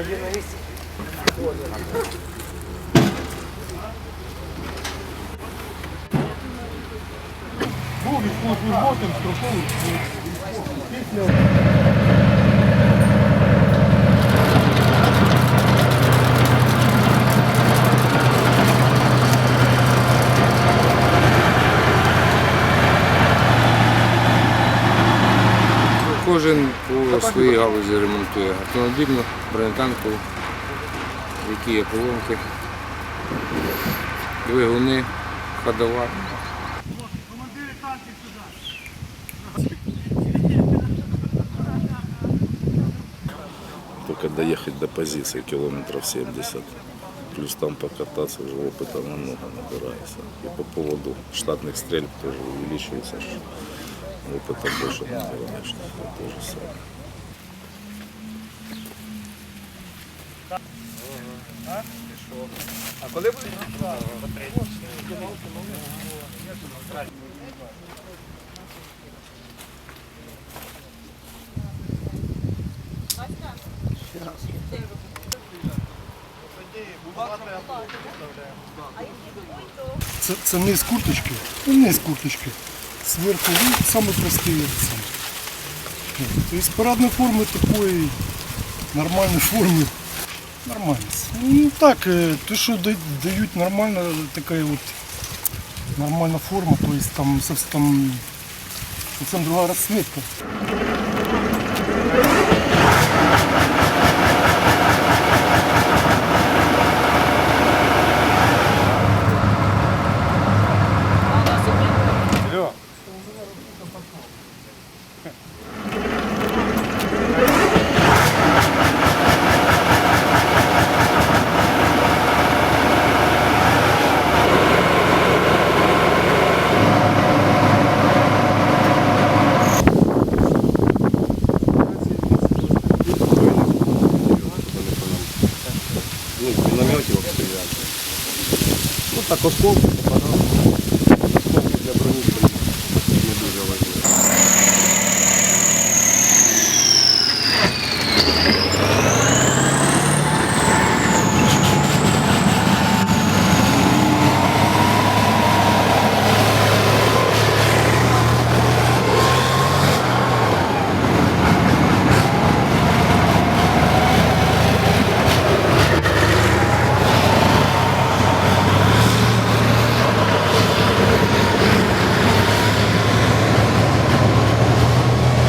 Був військовослужбовцем строковий. Кожен по своїй галузі ремонтує автомобільну, бронетанкову, які є поломки, двигуни, ходова. Только доехать до позиции километров 70. Плюс там покататься уже опыта намного набирается. И по поводу штатных стрельб тоже увеличивается. Ж Опыта больше набираешь. Это то же самое. Це, це не з курточки, ну не з курточки Сверху ну, самый простые. Сам. То есть парадной формы такой, нормальной формы, нормально. Ну так, э, то, что да- дают нормально, такая вот нормальная форма, то есть там совсем, там, совсем другая расцветка. Ну, в обстріляли. Ну так осколки